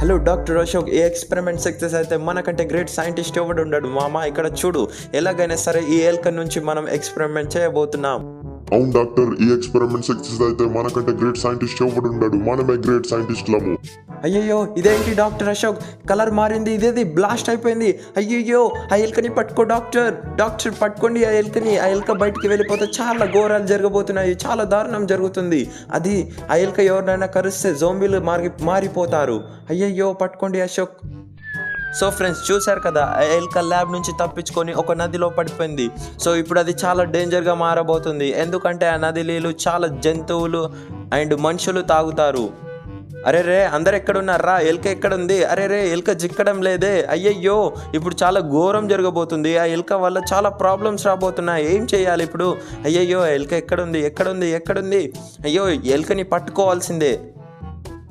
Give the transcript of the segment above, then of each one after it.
Hello doctor Ashok ఏ experiment success అయితే మనకంటే గ్రేట్ సైంటిస్ట్ ఎవడు ఉండడు? మామ ఇక్కడ చూడు. ఎలాగైనా సరే ఈ ఏల్క నుంచి మనం ఎక్స్పెరిమెంట్ చేయబోతున్నాం. అవును డాక్టర్. ఈ ఎక్స్పెరిమెంట్ సక్సెస్ అయితే మనకంటే గ్రేట్ సైంటిస్ట్ ఎవడు ఉండడు? మనమే గ్రేట్ సైంటిస్ట్లము అయ్యయ్యో ఇదేంటి డాక్టర్ అశోక్? కలర్ మారింది ఇదేది బ్లాస్ట్ అయిపోయింది. అయ్యయ్యో ఆ ఎలుకని పట్టుకో డాక్టర్. డాక్టర్ పట్టుకోండి ఆ ఎలుకని. ఆ ఎలుక బయటికి వెళ్ళిపోతే చాలా ఘోరాలు జరగబోతున్నాయి చాలా దారుణం జరుగుతుంది. అది ఆ ఎలుక ఎవరినైనా కరిస్తే జోంబీలు మారి మారిపోతారు. అయ్యయ్యో పట్టుకోండి అశోక్. సో ఫ్రెండ్స్ చూశారు కదా ఆ ల్యాబ్ నుంచి తప్పించుకొని ఒక నదిలో పడిపోయింది. సో ఇప్పుడు అది చాలా డేంజర్గా మారబోతుంది. ఎందుకంటే ఆ నది నీళ్ళు చాలా జంతువులు అండ్ మనుషులు తాగుతారు. అరే రే అందరు ఎక్కడున్నారా? ఎలుక ఎక్కడుంది? అరే రే ఎలుక జిక్కడం లేదే. అయ్యయ్యో ఇప్పుడు చాలా ఘోరం జరగబోతుంది. ఆ ఎలుక వల్ల చాలా ప్రాబ్లమ్స్ రాబోతున్నాయి. ఏం చేయాలి ఇప్పుడు? అయ్యయ్యో ఎలుక ఎక్కడుంది? ఎక్కడుంది? ఎక్కడుంది? అయ్యో ఎలుకని పట్టుకోవాల్సిందే.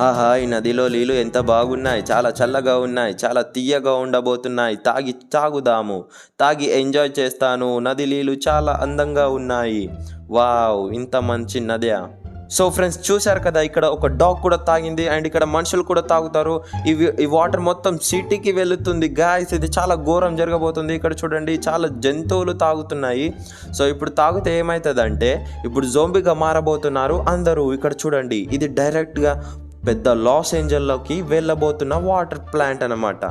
ఆహా ఈ నదిలో నీళ్ళు ఎంత బాగున్నాయి. చాలా చల్లగా ఉన్నాయి. చాలా తీయగా ఉండబోతున్నాయి. తాగి తాగుదాము. తాగి ఎంజాయ్ చేస్తాను. నది నీళ్ళు చాలా అందంగా ఉన్నాయి. వావ్ ఇంత మంచి నదియా? సో ఫ్రెండ్స్ చూశారు కదా ఇక్కడ ఒక డాగ్ కూడా తాగింది అండ్ ఇక్కడ మనుషులు కూడా తాగుతారు. ఇవి ఈ వాటర్ మొత్తం సిటీకి వెళుతుంది. గాయస్ ఇది చాలా ఘోరం జరగబోతుంది. ఇక్కడ చూడండి చాలా జంతువులు తాగుతున్నాయి. సో ఇప్పుడు తాగితే ఏమవుతుందంటే ఇప్పుడు జోంబిగా మారబోతున్నారు అందరూ. ఇక్కడ చూడండి ఇది డైరెక్ట్గా పెద్ద లాస్ ఏంజల్లోకి వెళ్ళబోతున్న వాటర్ ప్లాంట్ అన్నమాట.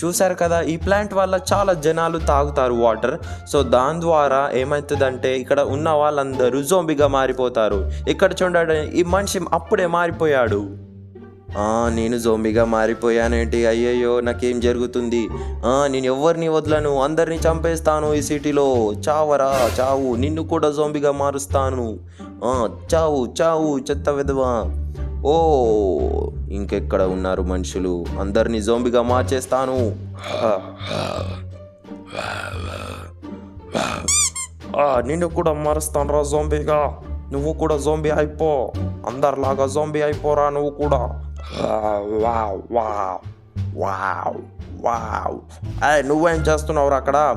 చూశారు కదా ఈ ప్లాంట్ వల్ల చాలా జనాలు తాగుతారు వాటర్. సో దాని ద్వారా ఏమవుతుందంటే ఇక్కడ ఉన్న వాళ్ళందరూ జోంబిగా మారిపోతారు. ఇక్కడ చూడండి ఈ మనిషి అప్పుడే మారిపోయాడు. నేను జోంబిగా మారిపోయానేంటి? అయ్యయ్యో నాకేం జరుగుతుంది? నేను ఎవరిని వదలను అందరిని చంపేస్తాను ఈ సిటీలో. చావరా చావు నిన్ను కూడా జోంబిగా మారుస్తాను. చావు చావు చెత్త విధవా. ఓ ఇంకెక్కడ ఉన్నారు మనుషులు? అందరినీ జోంబిగా మార్చేస్తాను. ఆ. నిన్ను కూడా మారుస్తాను రా జోంబీగా. నువ్వు కూడా జోంబీ అయిపో. అందరిలాగా జోంబీ అయిపోరా నువ్వు కూడా. Wow wow wow wow. అయ్ నువ్వేం చేస్తున్నావురా అక్కడ?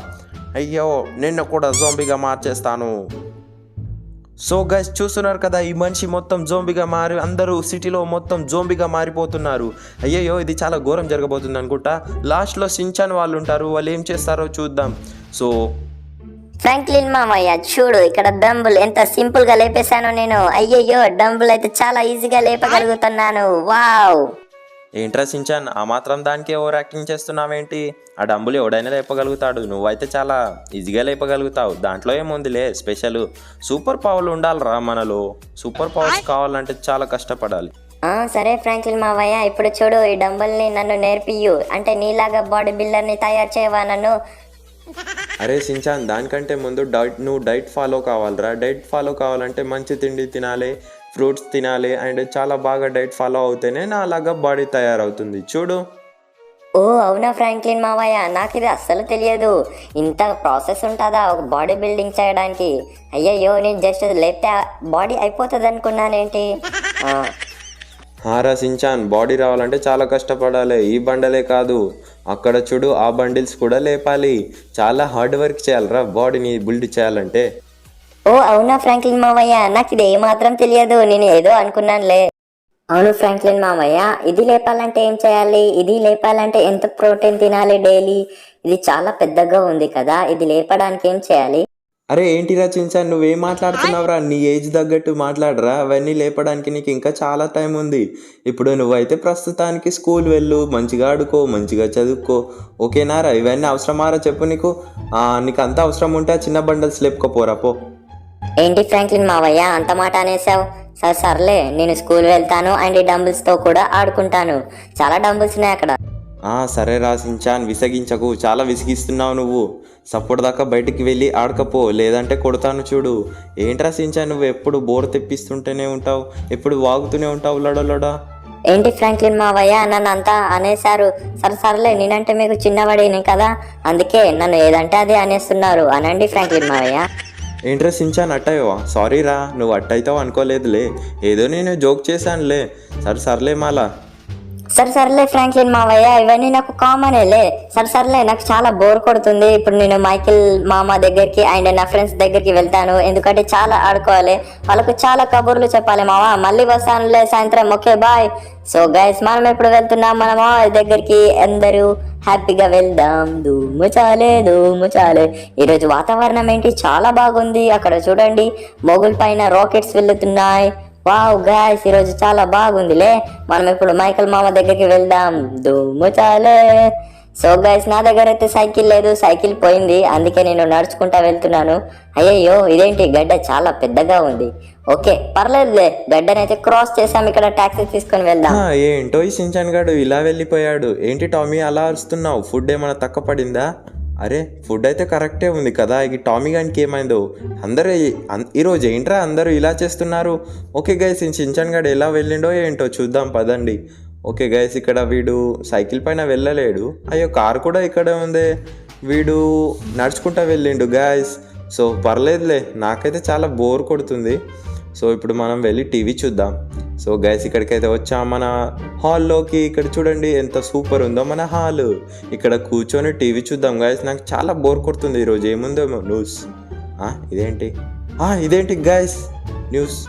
అయ్యో నిన్ను కూడా జోంబీగా మార్చేస్తాను. సో గైస్ చూస్తున్నారు కదా ఈ మనిషి మొత్తం జోంబిగా మారి అందరూ సిటీలో మొత్తం జోంబిగా మారిపోతున్నారు. అయ్యయ్యో ఇది చాలా ఘోరం జరగబోతుంది అనుకుంటా. లాస్ట్లో సించాన్ వాళ్ళు ఉంటారు వాళ్ళు ఏం చేస్తారో చూద్దాం. సో ఫ్రాంక్లిన్ మామయ్య చూడు ఇక్కడ డంబుల్ ఎంత సింపుల్గా లేపేశాను నేను. అయ్యయ్యో డంబుల్ అయితే చాలా ఈజీగా లేపగలుగుతున్నాను. వావ్ ఏంట్రా సించాన్ ఆ మాత్రం దానికి ఓవర్ యాక్టింగ్ చేస్తున్నావేంటి? ఆ డంబులు ఎవడైనా లేపగలుగుతాడు. నువ్వైతే చాలా ఈజీగా లేపగలుగుతావు. దాంట్లో ఏముందిలే స్పెషల్ సూపర్ పవర్లు ఉండాలిరా మనలో. సూపర్ పవర్స్ కావాలంటే చాలా కష్టపడాలి. ఆ సరే ఫ్రాంక్లిన్ మావయ్య ఇప్పుడు చూడు ఈ డంబుల్ని నన్ను నేర్పియు అంటే నీలాగా బాడీ బిల్డర్ని తయారు చేయవా నన్ను? అరే సించాన్ దానికంటే ముందు డైట్ నువ్వు డైట్ ఫాలో కావాలిరా. డైట్ ఫాలో కావాలంటే మంచి తిండి తినాలి. ఫ్రూట్స్ తినాలి అండ్ చాలా బాగా డైట్ ఫాలో అవుతేనే నా అలాగా బాడీ తయారవుతుంది. చూడు. ఓ అవునా ఫ్రాంక్లిన్ మావయ్య? నాకు ఇది అస్సలు తెలియదు. ఇంత ప్రాసెస్ ఉంటుందా ఒక బాడీ బిల్డింగ్ చేయడానికి? అయ్యయ్యో నేను జస్ట్ లేపితే బాడీ అయిపోతుంది అనుకున్నానేంటి ఆ, హారా సించాన్ బాడీ రావాలంటే చాలా కష్టపడాలి. ఈ బండలే కాదు. అక్కడ చూడు ఆ బండిల్స్ కూడా లేపాలి. చాలా హార్డ్ వర్క్ చేయాలిరా బాడీని బిల్డ్ చేయాలంటే. ఓ అవునా ఫ్రాంక్లిన్ మామయ్య? నాకు ఇది ఏమాత్రం తెలియదు. నేను ఏదో అనుకున్నానులే. అవును ఫ్రాంక్లిన్ మామయ్య ఇది లేపాలంటే ఏం చేయాలి? ఇది లేపాలంటే ఎంత ప్రోటీన్ తినాలి డైలీ? ఇది చాలా పెద్దగా ఉంది కదా ఇది లేపడానికి ఏం చేయాలి? అరే ఏంటిరా చించాన్ నువ్వేం మాట్లాడుతున్నావురా? నీ ఏజ్ తగ్గట్టు మాట్లాడరా. అవన్నీ లేపడానికి నీకు ఇంకా చాలా టైం ఉంది. ఇప్పుడు నువ్వైతే ప్రస్తుతానికి స్కూల్ వెళ్ళు. మంచిగా ఆడుకో మంచిగా చదువుకో. ఓకేనారా ఇవన్నీ అవసరమారా చెప్పు నీకు? నీకు అంత అవసరం ఉంటే ఆ చిన్న బండల్స్ లేపుకోపోరా పో. ఏంటి ఫ్రాంక్లిన్ మావయ్య? అంత మాట అనేసావు సరే సర్లే నేను స్కూల్ వెళ్తాను అండ్ ఈ డంబుల్స్తో కూడా ఆడుకుంటాను. చాలా డంబుల్స్ ఉన్నాయి అక్కడ. ఆ, సరే రా సించాన్ విసిగించకు. చాలా విసిగిస్తున్నావు నువ్వు. సపోర్ట్ దాకా బయటికి వెళ్ళి ఆడకపో. లేదంటే కొడతాను చూడు. ఏంట్రా సించాన్ నువ్వు ఎప్పుడు బోర్ తెప్పిస్తుంటేనే ఉంటావు. ఎప్పుడు వాగుతూనే ఉంటావు లడలడా ఏంటి ఫ్రాంక్లిన్ మావయ్య? నన్ను అంతా అనేశారు. సరే సర్లే నేనంటే మీకు చిన్నవాడిని కదా? అందుకే నన్ను ఏదంటే అదే అనేస్తున్నారు. అనండి ఫ్రాంక్లిన్ మావయ్య. ఏంట్రా సించాన్ అట్టయ్యవా? సారీ రా నువ్వు అట్టయితావు అనుకోలేదులే. ఏదో నేను జోక్ చేశానులే. సరే సర్లే మాలా. సరే సర్లే ఫ్రాంక్లిన్ మావయ్య ఇవన్నీ నాకు కామనేలే సరే సర్లే నాకు చాలా బోర్ కొడుతుంది. ఇప్పుడు నేను మైకిల్ మామ దగ్గరికి అండ్ నా ఫ్రెండ్స్ దగ్గరికి వెళ్తాను. ఎందుకంటే చాలా ఆడుకోవాలి. వాళ్ళకు చాలా కబుర్లు చెప్పాలి మావా. మళ్ళీ వస్తానులే సాయంత్రం. ఓకే బాయ్ సో గైస్ మనం ఇప్పుడు వెళ్తున్నాం? మన మావయ్య దగ్గరికి. అందరూ హ్యాపీగా వెళ్దాం దుమ్ము చాలే దుమ్ము చాలే. ఈరోజు వాతావరణం ఏంటి? చాలా బాగుంది. అక్కడ చూడండి మొగుల్ పైన రాకెట్స్ వెళ్తున్నాయి వావ్ గాయస్ ఈరోజు చాలా బాగుందిలే. మనం ఇప్పుడు మైకల్ మామ దగ్గరికి వెళ్దాం. దుమ్ము చాలే. సో గైస్ నా దగ్గర అయితే సైకిల్ లేదు సైకిల్ పోయింది. అందుకే నేను నడుచుకుంటా వెళ్తున్నాను. అయ్యయ్యో ఇదేంటి? గడ్డ చాలా పెద్దగా ఉంది. ఓకే పర్లేదులే. గడ్డనైతే క్రాస్ చేసాం. ఇక్కడ టాక్సీ తీసుకొని వెళ్దాం. ఏంటో ఈ సించాన్ గాడు ఇలా వెళ్ళిపోయాడు. ఏంటి టామీ అలా అరుస్తున్నావు? ఫుడ్ ఏమైనా తక్కువ పడిందా? అరే ఫుడ్ అయితే కరెక్టే ఉంది కదా. ఈ టామీ గానికి ఏమైందో? అందరూ ఈరోజు ఏంట్రా అందరూ ఇలా చేస్తున్నారు? ఓకే గైస్ ఈ సించాన్ గాడు ఎలా వెళ్ళిండో ఏంటో చూద్దాం పదండి. ఓకే గైస్ ఇక్కడ వీడు సైకిల్ పైన వెళ్ళలేడు. అయ్యో కార్ కూడా ఇక్కడే ఉంది. వీడు నడుచుకుంటా వెళ్ళిండు గాయస్ సో పర్లేదులే నాకైతే చాలా బోర్ కొడుతుంది. సో ఇప్పుడు మనం వెళ్ళి టీవీ చూద్దాం. సో గైస్ ఇక్కడికైతే వచ్చాం మన హాల్లోకి. ఇక్కడ చూడండి ఎంత సూపర్ ఉందో మన హాల్. ఇక్కడ కూర్చొని టీవీ చూద్దాం గైస్. నాకు చాలా బోర్ కొడుతుంది ఈరోజు. ఏముందో న్యూస్. ఇదేంటి? ఇదేంటి గైస్? న్యూస్.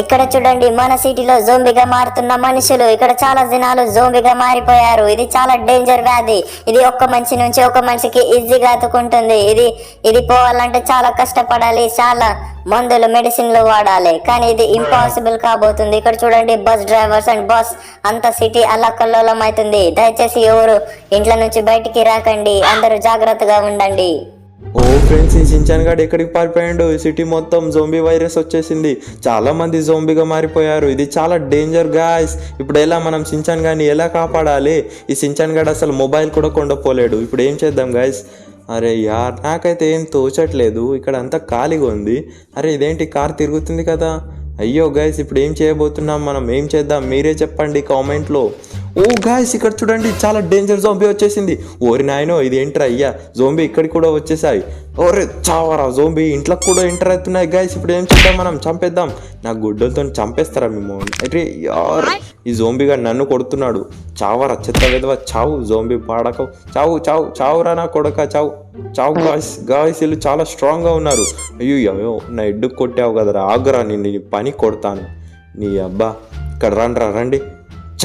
ఇక్కడ చూడండి మన సిటీలో జోంబిగా మారుతున్న మనుషులు. ఇక్కడ చాలా జనాలు జోంబిగా మారిపోయారు. ఇది చాలా డేంజర్ వ్యాధి. ఇది ఒక్క మనిషి నుంచి ఒక మనిషికి ఈజీగా అతుకుంటుంది. ఇది ఇది పోవాలంటే చాలా కష్టపడాలి. చాలా మందులు మెడిసిన్లు వాడాలి. కానీ ఇది ఇంపాసిబుల్ కాబోతుంది. ఇక్కడ చూడండి బస్ డ్రైవర్స్ అండ్ బస్ అంత సిటీ అల్లకల్లోలం అవుతుంది. దయచేసి ఎవరు ఇంట్లో నుంచి బయటికి రాకండి. అందరూ జాగ్రత్తగా ఉండండి. ఓ ఫ్రెండ్స్ ఈ సించాన్ గాడు ఎక్కడికి పారిపోయాడు? ఈ సిటీ మొత్తం జోంబీ వైరస్ వచ్చేసింది. చాలా మంది జోంబీగా మారిపోయారు. ఇది చాలా డేంజర్ గాయస్ ఇప్పుడు ఎలా మనం సించాన్ గాని ఎలా కాపాడాలి? ఈ సించాన్ గాడు అసలు మొబైల్ కూడా కొండపోలేడు. ఇప్పుడు ఏం చేద్దాం గాయస్ అరే యార్ నాకైతే ఏం తోచట్లేదు. ఇక్కడ అంతా ఖాళీగా ఉంది. అరే ఇదేంటి? కార్ తిరుగుతుంది కదా. అయ్యో గైస్ ఇప్పుడు ఏం చేయబోతున్నాం మనం? ఏం చేద్దాం? మీరే చెప్పండి కామెంట్లో ఓ గాయస్ ఇక్కడ చూడండి చాలా డేంజర్ జోంబీ వచ్చేసింది. ఓరి నాయనో ఇది ఏంట్రా అయ్యా? జోంబీ ఇక్కడికి కూడా వచ్చేసాయి. ఓరే చావరా జోంబీ ఇంట్లోకి కూడా ఎంటర్ అవుతున్నాయి గాయస్. ఇప్పుడు ఏం చేద్దాం మనం? చంపేద్దాం. నా గుడ్డలతో చంపేస్తారా మేము అరే యార్ ఈ జోంబీగా నన్ను కొడుతున్నాడు. చావరా చెత్త విధవ చావు జోంబీ పాడక చావు చావు చావురా నా కొడక చావు. చావు గాయస్ గాయస్ వీళ్ళు చాలా స్ట్రాంగ్గా ఉన్నారు. అయ్యో అయ్యో నా ఎడ్డుకు కొట్టావు కదరా. ఆగురా నేను నీ పని కొడతాను. నీ అబ్బా ఇక్కడ రండి రా రండి.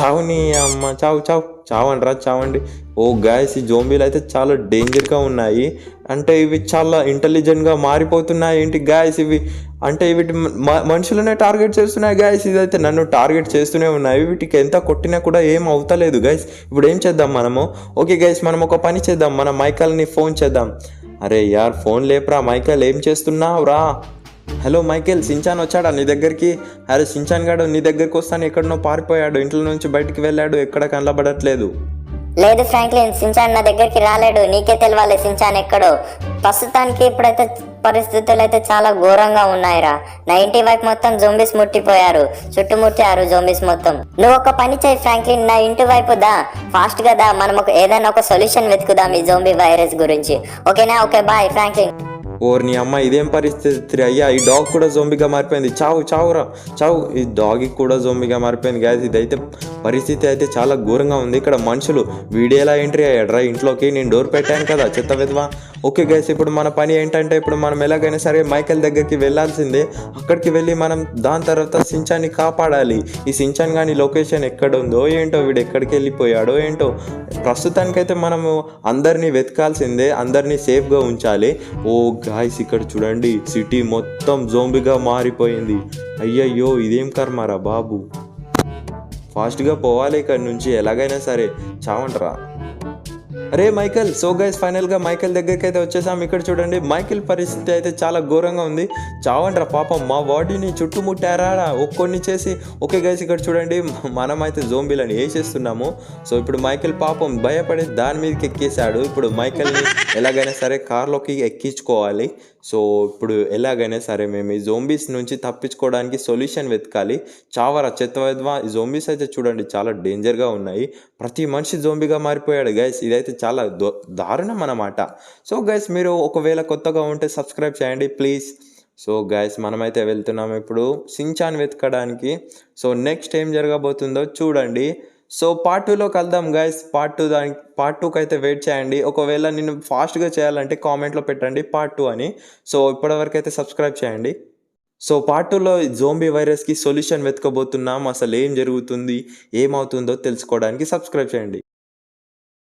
చావుని అమ్మ చావు చావు. చావండి రా చావండి. ఓ గాయస్ ఈ జోంబీలు అయితే చాలా డేంజర్గా ఉన్నాయి. అంటే ఇవి చాలా ఇంటెలిజెంట్గా మారిపోతున్నాయి. ఏంటి గాయస్ ఇవి? అంటే వీటి మనుషులనే టార్గెట్ చేస్తున్నాయి గాయస్. ఇదైతే నన్ను టార్గెట్ చేస్తూనే ఉన్నాయి. వీటికి ఎంత కొట్టినా కూడా ఏం అవుతలేదు గైస్ ఇప్పుడు ఏం చేద్దాం మనము? ఓకే గైస్ మనం ఒక పని చేద్దాం. మన మైకల్ని ఫోన్ చేద్దాం. అరే యార్ ఫోన్ లేపురా. మైకల్ ఏం చేస్తున్నావు రా హలో మైకేల్ సించాన్ వచ్చాడా నీ దగ్గరికి? అరే సించాన్ గాడు నీ దగ్గరికి వస్తాను ఎక్కడనో పారిపోయాడు ఇంట్లో నుంచి బయటికి వెళ్ళాడు ఎక్కడ కనబడట్లేదు. లేదు ఫ్రాంక్లిన్ సించాన్ నా దగ్గరికి రాలేడు నీకే తెలవాలి సించాన్ ఎక్కడో. ప్రస్తుతానికి ఇప్పుడైతే పరిస్థితులు అయితే చాలా ఘోరంగా ఉన్నాయిరా. నా ఇంటి వైపు మొత్తం జోంబీస్ ముట్టిపోయారు చుట్టుముట్టారు జోంబీస్ మొత్తం. నువ్వు ఒక పని చేయి ఫ్రాంక్లిన్ నా ఇంటి వైపు దా. ఫాస్ట్గా దా మనం ఒక ఏదైనా ఒక సొల్యూషన్ వెతుకుదాం ఈ జోంబీ వైరస్ గురించి. ఓకేనా? Okay bye Franklin. ఓర్ నీ అమ్మ ఇదేం పరిస్థితి అయ్యా ఈ డాగ్ కూడా జోంబిగా మారిపోయింది. చావు చావురా. చావు ఈ డాగ్కి కూడా జోంబిగా మారిపోయింది. గ్యాస్ ఇదైతే పరిస్థితి అయితే చాలా ఘోరంగా ఉంది. ఇక్కడ మనుషులు వీడేలా ఎంట్రీ అయ్యాడ్రా? ఇంట్లోకి నేను డోర్ పెట్టాను కదా చెత్త విధవా? ఓకే గైస్ ఇప్పుడు మన పని ఏంటంటే ఇప్పుడు మనం ఎలాగైనా సరే మైకేల్ దగ్గరికి వెళ్ళాల్సిందే. అక్కడికి వెళ్ళి మనం దాని తర్వాత సించాన్ని కాపాడాలి. ఈ సించాన్ కానీ లొకేషన్ ఎక్కడ ఉందో ఏంటో వీడు ఎక్కడికి వెళ్ళిపోయాడో ఏంటో ప్రస్తుతానికైతే మనము అందరినీ వెతకాల్సిందే అందరినీ సేఫ్గా ఉంచాలి. ఓ గాయస్ ఇక్కడ చూడండి సిటీ మొత్తం జోంబిగా మారిపోయింది. అయ్యయ్యో ఇదేం కర్మారా బాబు? ఫాస్ట్గా పోవాలి ఇక్కడ నుంచి ఎలాగైనా సరే. చావంటరా అరే మైకల్ సో గైస్ ఫైనల్గా మైకల్ దగ్గరికి అయితే వచ్చేసాం. ఇక్కడ చూడండి మైకిల్ పరిస్థితి అయితే చాలా ఘోరంగా ఉంది. చావండ్రా పాపం మా బాడీని చుట్టుముట్టారా ఒక్కొన్ని చేసి ఓకే గైస్ ఇక్కడ చూడండి మనం అయితే జోంబీలని వేసేస్తున్నాము. సో ఇప్పుడు మైకిల్ పాపం భయపడి దాని మీదకి ఎక్కేశాడు. ఇప్పుడు మైకిల్ని ఎలాగైనా సరే కార్లోకి ఎక్కించుకోవాలి. సో ఇప్పుడు ఎలాగైనా సరే మేము ఈ జోంబీస్ నుంచి తప్పించుకోవడానికి సొల్యూషన్ వెతకాలి. చావరా చెత్తవద్వా? ఈ జోంబీస్ అయితే చూడండి చాలా డేంజర్గా ఉన్నాయి. ప్రతి మనిషి జోంబీగా మారిపోయాడు గైస్ ఇదైతే చాలా దో దారుణం అన్నమాట. సో గైస్ మీరు ఒకవేళ కొత్తగా ఉంటే సబ్స్క్రైబ్ చేయండి ప్లీజ్ సో గైస్ మనమైతే వెళ్తున్నాం ఇప్పుడు. సించాన్ వెతకడానికి. సో నెక్స్ట్ ఏం జరగబోతుందో చూడండి. సో పార్ట్ టూలో కలుద్దాం గైస్ పార్ట్ టూ దానికి పార్ట్ టూకి అయితే వెయిట్ చేయండి. ఒకవేళ నేను ఫాస్ట్గా చేయాలంటే కామెంట్లో పెట్టండి పార్ట్ టూ అని. సో ఇప్పటివరకు అయితే సబ్స్క్రైబ్ చేయండి సో పార్ట్ టూలో జోంబీ వైరస్కి సొల్యూషన్ వెతకబోతున్నాం. అసలు ఏం జరుగుతుంది? ఏమవుతుందో తెలుసుకోవడానికి సబ్స్క్రైబ్ చేయండి.